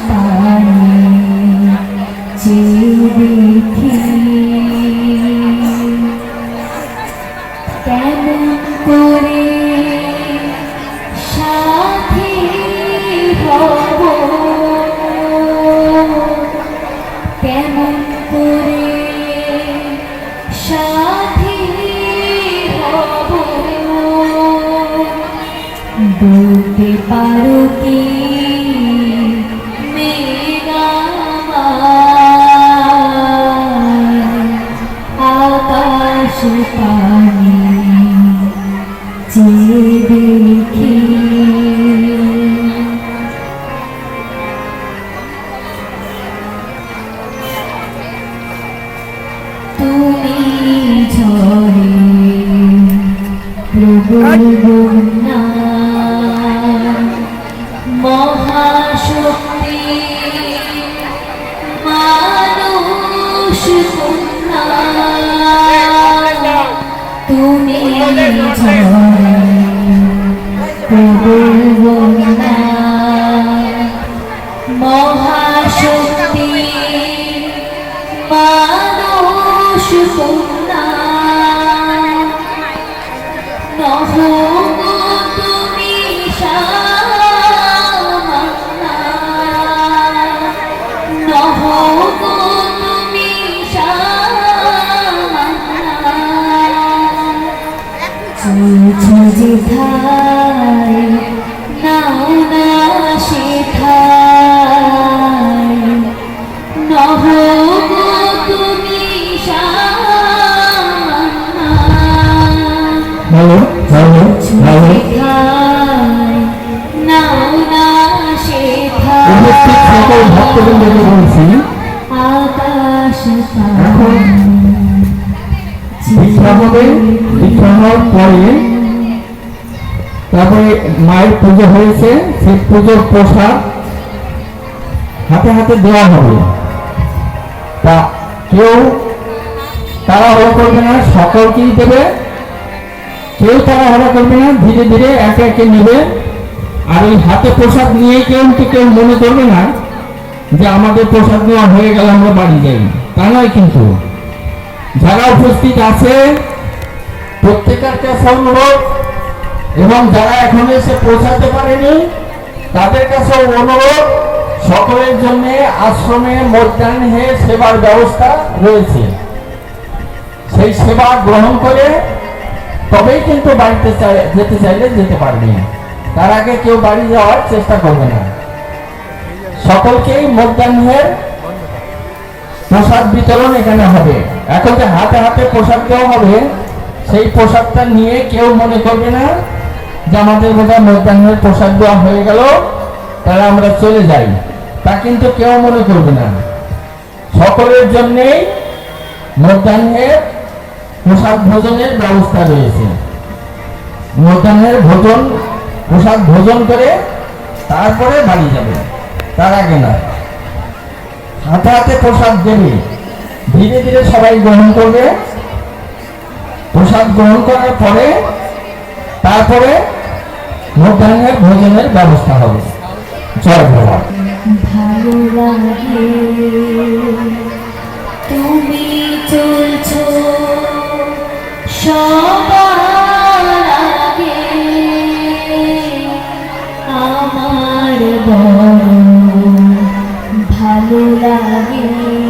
পানে যে দেখি কেমন করে সাথী হব কেমন করে সাথী হব বলতে পারো কি আকাশ পানি যে দেখি তুমি ঝরে প্রবল মানুষ কন্যা নহ গো সকল ভক্তবৃন্দকে বলছি পরে তারপরে মায়ের পুজো হয়েছে সেই পুজোর প্রসাদ হাতে হাতে দেওয়া হবে। তা কেউ তারা তাড়াহুড়ো করবে না সকলকেই দেবে? কেউ তারা তাড়াহুড়ো করবে না, ধীরে ধীরে একে একে নেবে। আর হাতে প্রসাদ নিয়ে কেউ কেউ মনে করবে না যে আমাদের প্রসাদ নেওয়া হয়ে গেল আমরা বাড়ি যাই। তা নয় কিন্তু। যারা উপস্থিত আছে, প্রত্যেকের কাছে অনুরোধ, এবং যারা এখন এসে পৌঁছাতে পারেনি, তাদের কাছে অনুরোধ, সকলের জন্য আশ্রমে মধ্যাহ্নে সেবার ব্যবস্থা রয়েছে। সেই সেবা গ্রহণ করে তবেই কিন্তু বাড়িতে যেতে চাইলে যেতে পারবে। তার আগে কেউ বাড়ি যাওয়ার চেষ্টা করবে না। সকলকেই মধ্যাহ্নের প্রসাদ বিতরণ এখানে হবে। এখন যে হাতে হাতে প্রসাদ দেওয়া হবে, সেই প্রসাদটা নিয়ে কেউ মনে করবে না যে আমাদের বোধহয় মধ্যাহ্নের প্রসাদ দেওয়া হয়ে গেল, তাহলে আমরা চলে যাই। তা কিন্তু কেউ মনে করবে না। সকলের জন্যেই মধ্যাহ্নের প্রসাদ ভোজনের ব্যবস্থা রয়েছে। মধ্যাহ্নের ভোজন, প্রসাদ ভোজন করে তারপরে বাড়ি যাবে। তার আগে হাতে হাতে প্রসাদ দেবে। ধীরে ধীরে সবাই গ্রহণ করবে। প্রসাদ গ্রহণ করার পরে তারপরে মধ্যাহ্নের ভোজনের ব্যবস্থা হবে। জয় বাবা അമ്പുലാകേ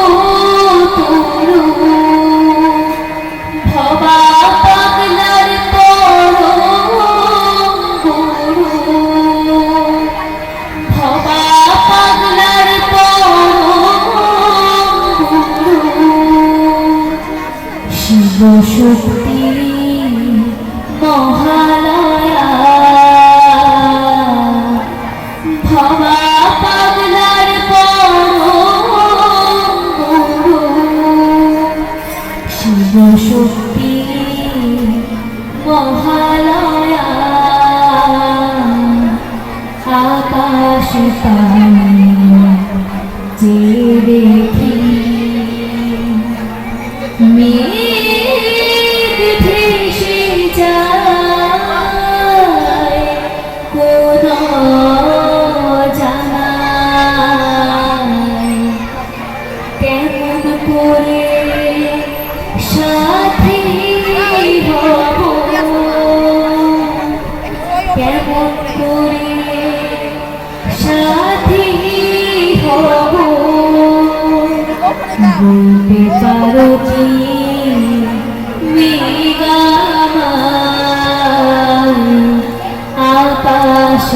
Sisa. ভুলতে পারো কি? আকাশ